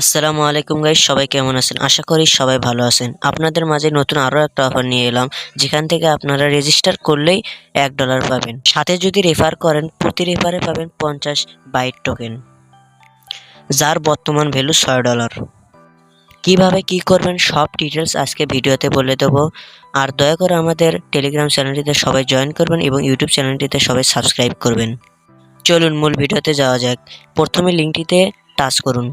আসসালামু আলাইকুম গাইস সবাই কেমন আছেন? আশা করি সবাই ভালো আছেন। আপনাদের মাঝে নতুন আরও একটা অফার নিয়ে এলাম। যেখান থেকে আপনারা রেজিস্টার করলেই এক ডলার পাবেন। সাথে যদি রেফার করেন, প্রতি রেফারে পাবেন পঞ্চাশ বাইট টোকেন যার বর্তমান ভ্যালু ছয় ডলার কীভাবে কি করবেন, সব ডিটেলস আজকে ভিডিওতে বলে দেবো। আর দয়া করে আমাদের টেলিগ্রাম চ্যানেলটিতে সবাই জয়েন করবেন এবং ইউটিউব চ্যানেলটিতে সবাই সাবস্ক্রাইব করবেন। চলুন মূল ভিডিওতে যাওয়া যাক। প্রথমে লিঙ্কটিতে টাচ করুন।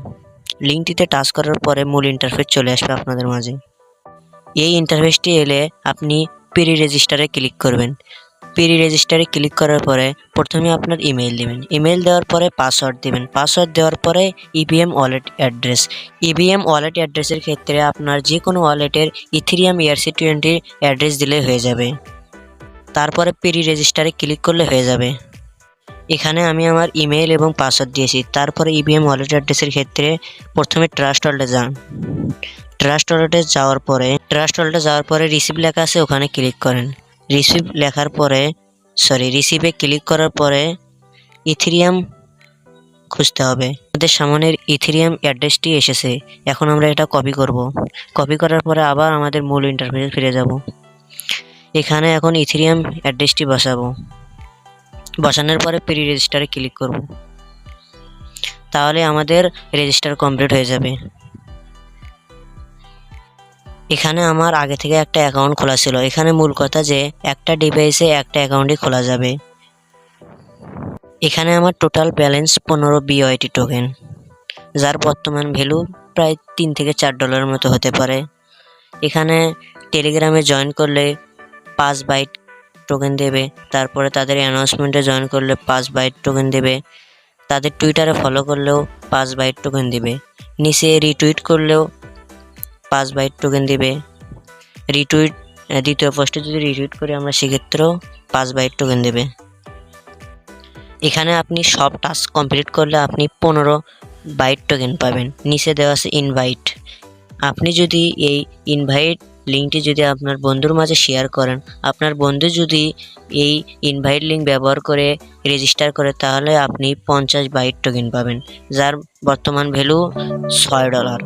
লিঙ্কটিতে টাচ করার পরে মূল ইন্টারফেস চলে আসবে আপনাদের মাঝে। এই ইন্টারফেসটি এলে আপনি পেরি রেজিস্টারে ক্লিক করবেন। পেরি রেজিস্টারে ক্লিক করার পরে প্রথমে আপনার ইমেল দেবেন। ইমেল দেওয়ার পরে পাসওয়ার্ড দেবেন। পাসওয়ার্ড দেওয়ার পরে EVM wallet address EVM wallet অ্যাড্রেসের ক্ষেত্রে আপনার যে কোনো ওয়ালেটের ইথিরিয়াম ইয়ারসি টোয়েন্টির অ্যাড্রেস দিলে হয়ে যাবে। তারপরে পেরি রেজিস্টারে ক্লিক করলে হয়ে যাবে। এখানে আমি আমার ইমেল এবং পাসওয়ার্ড দিয়েছি। তারপরে ইভিএম ওয়ালেট অ্যাড্রেসের ক্ষেত্রে প্রথমে ট্রাস্ট ওয়ালেটে যান। ট্রাস্ট ওয়ালেটে যাওয়ার পরে ট্রাস্ট ওয়ালেটে যাওয়ার পরে রিসিভ লেখা আছে, ওখানে ক্লিক করেন। রিসিভ লেখার পরে সরি রিসিভে ক্লিক করার পরে ইথিরিয়াম খুঁজতে হবে। আমাদের সামনের ইথিরিয়াম অ্যাড্রেসটি এসেছে। এখন আমরা এটা কপি করব। কপি করার পরে আবার আমাদের মূল ইন্টারফেসে ফিরে যাব। এখানে এখন ইথিরিয়াম অ্যাড্রেসটি বসাবো। বসানোর পরে প্রি রেজিস্টারে ক্লিক করব। তাহলে আমাদের রেজিস্টার কমপ্লিট হয়ে যাবে। এখানে আমার আগে থেকে একটা অ্যাকাউন্ট খোলা ছিল। এখানে মূল কথা যে, একটা ডিভাইসে একটা অ্যাকাউন্টই খোলা যাবে। এখানে আমার টোটাল ব্যালেন্স পনেরো বিওআইটি টোকেন যার বর্তমান ভ্যালু প্রায় তিন থেকে চার ডলারের মতো হতে পারে। এখানে টেলিগ্রামে জয়েন করলে পাঁচ বাইট টোকেন দেবে। তারপরে তাদের অ্যানাউন্সমেন্টে জয়েন করলে পাঁচ বাইট টোকেন দেবে। তাদের টুইটারে ফলো করলেও পাঁচ বাইট টোকেন দেবে। নিচে রিটুইট করলেও পাঁচ বাইট টোকেন দেবে। রিটুইট দ্বিতীয় পোস্টে যদি রিটুইট করি আমরা সেক্ষেত্রেও পাঁচ বাইট টোকেন দেবে। এখানে আপনি সব টাস্ক কমপ্লিট করলে আপনি পনেরো বাইট টোকেন পাবেন। নিচে দেওয়া আছে ইনভাইট আপনি যদি এই ইনভাইট লিঙ্কটি যদি আপনার বন্ধুর মাঝে শেয়ার করেন, আপনার বন্ধু যদি এই ইনভাইট লিঙ্ক ব্যবহার করে রেজিস্টার করে, তাহলে আপনি পঞ্চাশ বাইট টোকেন পাবেন, যার বর্তমান ভ্যালু ছয় ডলার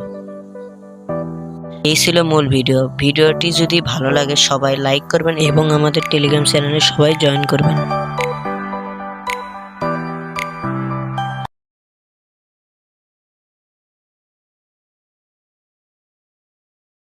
এই ছিল মূল ভিডিও ভিডিওটি যদি ভালো লাগে, সবাই লাইক করবেন এবং আমাদের টেলিগ্রাম চ্যানেলে সবাই জয়েন করবেন।